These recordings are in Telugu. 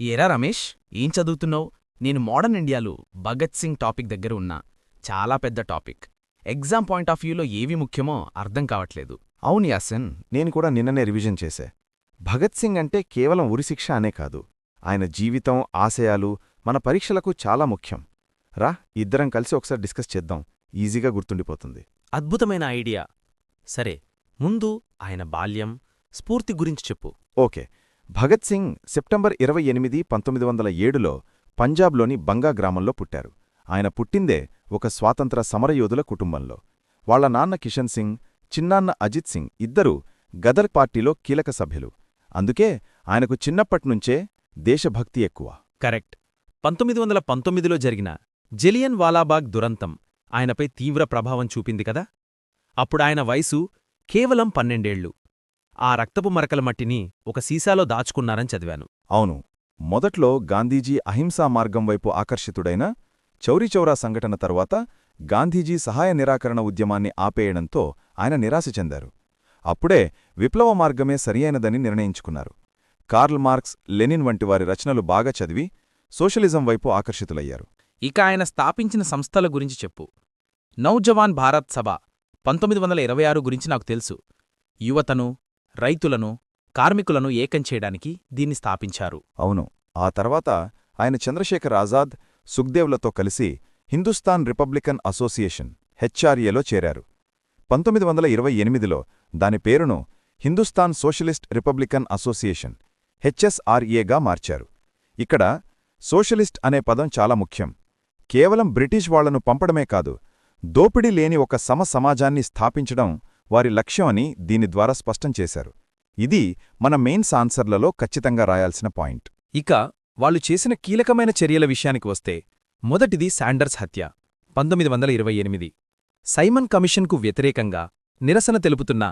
ఏరా రమేష్ ఏం చదువుతున్నావు? నేను మోడర్న్ ఇండియాలో భగత్ సింగ్ టాపిక్ దగ్గర ఉన్నా. చాలా పెద్ద టాపిక్. ఎగ్జామ్ పాయింట్ ఆఫ్ వ్యూలో ఏవి ముఖ్యమో అర్థం కావట్లేదు. అవును యాసన్ నేను కూడా నిన్ననే రివిజన్ చేశా. భగత్ సింగ్ అంటే కేవలం ఉరిశిక్ష అనే కాదు. ఆయన జీవితం ఆశయాలు మన పరీక్షలకు చాలా ముఖ్యం. రా ఇద్దరం కలిసి ఒకసారి డిస్కస్ చేద్దాం. ఈజీగా గుర్తుండిపోతుంది. అద్భుతమైన ఐడియా. సరే ముందు ఆయన బాల్యం స్ఫూర్తి గురించి చెప్పు. ఓకే. భగత్ సింగ్ సెప్టెంబర్ ఇరవై ఎనిమిది పంతొమ్మిది వందల ఏడులో పంజాబ్లోని బంగా గ్రామంలో పుట్టారు. ఆయన పుట్టిందే ఒక స్వాతంత్ర సమరయోధుల కుటుంబంలో. వాళ్ళ నాన్న కిషన్ సింగ్ చిన్నాన్న అజిత్ సింగ్ ఇద్దరూ గదర్ పార్టీలో కీలక సభ్యులు. అందుకే ఆయనకు చిన్నప్పట్నుంచే దేశభక్తి ఎక్కువ. కరెక్ట్. పంతొమ్మిది వందల పంతొమ్మిదిలో జరిగిన జలియన్ వాలాబాగ్ దురంతం ఆయనపై తీవ్ర ప్రభావం చూపింది కదా? అప్పుడాయన వయసు కేవలం పన్నెండేళ్ళు ఆ రక్తపు మరకల మట్టిని ఒక సీసాలో దాచుకున్నారని చదివాను. అవును. మొదట్లో గాంధీజీ అహింసా మార్గం వైపు ఆకర్షితుడైన చౌరీచౌరా సంఘటన తరువాత గాంధీజీ సహాయ నిరాకరణ ఉద్యమాన్ని ఆపేయడంతో ఆయన నిరాశ చెందారు. అప్పుడే విప్లవ మార్గమే సరియైనదని నిర్ణయించుకున్నారు. కార్ల్ మార్క్స్ లెనిన్ వంటి వారి రచనలు బాగా చదివి సోషలిజం వైపు ఆకర్షితులయ్యారు. ఇక ఆయన స్థాపించిన సంస్థల గురించి చెప్పు. నౌజవాన్ భారత్ సభ పంతొమ్మిది వందల ఇరవై ఆరు గురించి నాకు తెలుసు. యువతను రైతులను కార్మికులను ఏకం చేయడానికి దీన్ని స్థాపించారు. అవును. ఆ తర్వాత ఆయన చంద్రశేఖర్ ఆజాద్ సుఖ్దేవ్లతో కలిసి హిందుస్థాన్ రిపబ్లికన్ అసోసియేషన్ హెచ్ఆర్ఏలో చేరారు. పంతొమ్మిది వందల ఇరవై ఎనిమిదిలో దాని పేరును హిందుస్థాన్ సోషలిస్ట్ రిపబ్లికన్ అసోసియేషన్ హెచ్ఎస్ఆర్ఏగా మార్చారు. ఇక్కడ సోషలిస్ట్ అనే పదం చాలా ముఖ్యం. కేవలం బ్రిటిష్ వాళ్ళను పంపడమే కాదు దోపిడీ లేని ఒక సమ సమాజాన్ని స్థాపించడం వారి లక్ష్యం అని దీని ద్వారా స్పష్టం చేశారు. ఇది మన మెయిన్స్ ఆన్సర్లలో ఖచ్చితంగా రాయాల్సిన పాయింట్ ఇక వాళ్ళు చేసిన కీలకమైన చర్యల విషయానికి వస్తే మొదటిది శాండర్స్ హత్య. పంతొమ్మిది వందల ఇరవై ఎనిమిది. సైమన్ కమిషన్కు వ్యతిరేకంగా నిరసన తెలుపుతున్న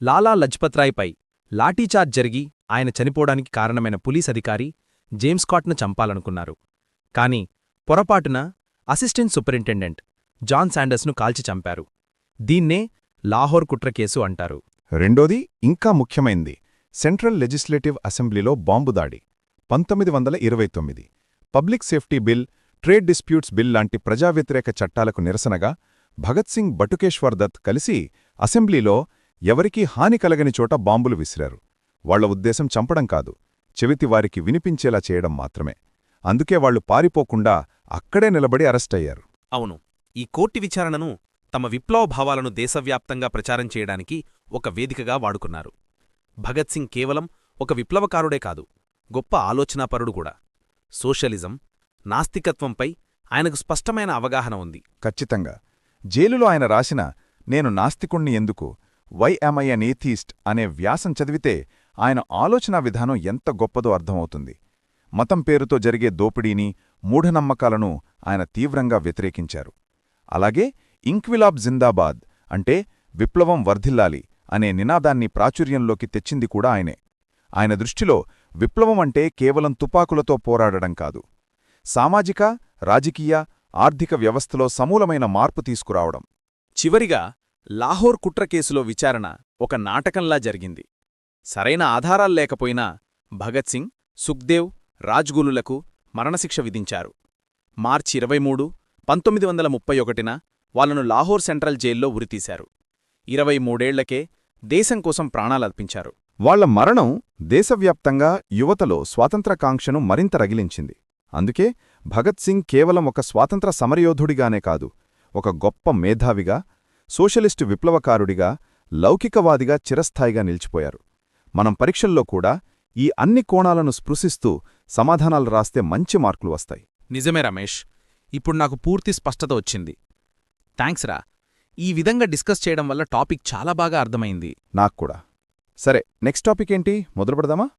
లాలా లజ్పత్రాయ్పై లాఠీచార్జ్ జరిగి ఆయన చనిపోవడానికి కారణమైన పోలీస్ అధికారి జేమ్స్ కాట్ను చంపాలనుకున్నారు. కాని పొరపాటున అసిస్టెంట్ సూపరింటెండెంట్ జాన్ శాండర్స్ను కాల్చి చంపారు. దీన్నే లాహోర్ కుట్ర కేసు అంటారు. రెండోది ఇంకా ముఖ్యమైంది. సెంట్రల్ లెజిస్లేటివ్ అసెంబ్లీలో బాంబు దాడి. పంతొమ్మిది వందల ఇరవై తొమ్మిది. Public safety bill trade disputes bill లాంటి ప్రజావ్యతిరేక చట్టాలకు నిరసనగా భగత్ సింగ్ బటుకేశ్వర్ దత్ కలిసి అసెంబ్లీలో ఎవరికీ హాని కలగని చోట బాంబులు విసిరారు. వాళ్ళ ఉద్దేశం చంపడం కాదు చెవితి వారికి వినిపించేలా చేయడం మాత్రమే. అందుకే వాళ్ళు పారిపోకుండా అక్కడే నిలబడి అరెస్టయ్యారు అవును ఈ కోర్టు విచారణను తమ విప్లవ భావాలను దేశవ్యాప్తంగా ప్రచారం చేయడానికి ఒక వేదికగా వాడుకున్నారు. భగత్ సింగ్ కేవలం ఒక విప్లవకారుడే కాదు గొప్ప ఆలోచనాపరుడు కూడా. సోషలిజం నాస్తికత్వంపై ఆయనకు స్పష్టమైన అవగాహన ఉంది. ఖచ్చితంగా. జైలులో ఆయన రాసిన నేను నాస్తికుణ్ణి ఎందుకు వై ఐ అన్ ఏథీస్ట్ అనే వ్యాసం చదివితే ఆయన ఆలోచనా విధానం ఎంత గొప్పదో అర్థమవుతుంది. మతం పేరుతో జరిగే దోపిడీని మూఢనమ్మకాలను ఆయన తీవ్రంగా వ్యతిరేకించారు. అలాగే ఇంక్విలాబ్ జిందాబాద్ అంటే విప్లవం వర్ధిల్లాలి అనే నినాదాన్ని ప్రాచుర్యంలోకి తెచ్చింది కూడా ఆయనే. ఆయన దృష్టిలో విప్లవం అంటే కేవలం తుపాకులతో పోరాడడం కాదు. సామాజిక రాజకీయ ఆర్థిక వ్యవస్థలో సమూలమైన మార్పు తీసుకురావడం. చివరిగా లాహోర్ కుట్ర కేసులో విచారణ ఒక నాటకంలా జరిగింది. సరైన ఆధారాల్లేకపోయినా భగత్ సింగ్ సుఖ్దేవ్ రాజ్గులులకు మరణశిక్ష విధించారు. మార్చి ఇరవై మూడు పంతొమ్మిది వందల ముప్పై ఒకటిన వాళ్ళను లాహోర్ సెంట్రల్ జైల్లో ఉరితీశారు. ఇరవై మూడేళ్ళకే దేశం కోసం ప్రాణాలర్పించారు వాళ్ళ మరణం దేశవ్యాప్తంగా యువతలో స్వాతంత్రకాంక్షను మరింత రగిలించింది. అందుకే భగత్ సింగ్ కేవలం ఒక స్వాతంత్ర సమరయోధుడిగానే కాదు ఒక గొప్ప మేధావిగా సోషలిస్టు విప్లవకారుడిగా లౌకికవాదిగా చిరస్థాయిగా నిలిచిపోయారు. మనం పరీక్షల్లో కూడా ఈ అన్ని కోణాలను స్పృశిస్తూ సమాధానాలు రాస్తే మంచి మార్కులు వస్తాయి. నిజమే రమేష్ ఇప్పుడు నాకు పూర్తి స్పష్టత వచ్చింది. థ్యాంక్స్ రా. ఈ విధంగా డిస్కస్ చేయడం వల్ల టాపిక్ చాలా బాగా అర్థమైంది. నాక్కూడా సరే నెక్స్ట్ టాపిక్ ఏంటి? మొదలు పెడదామా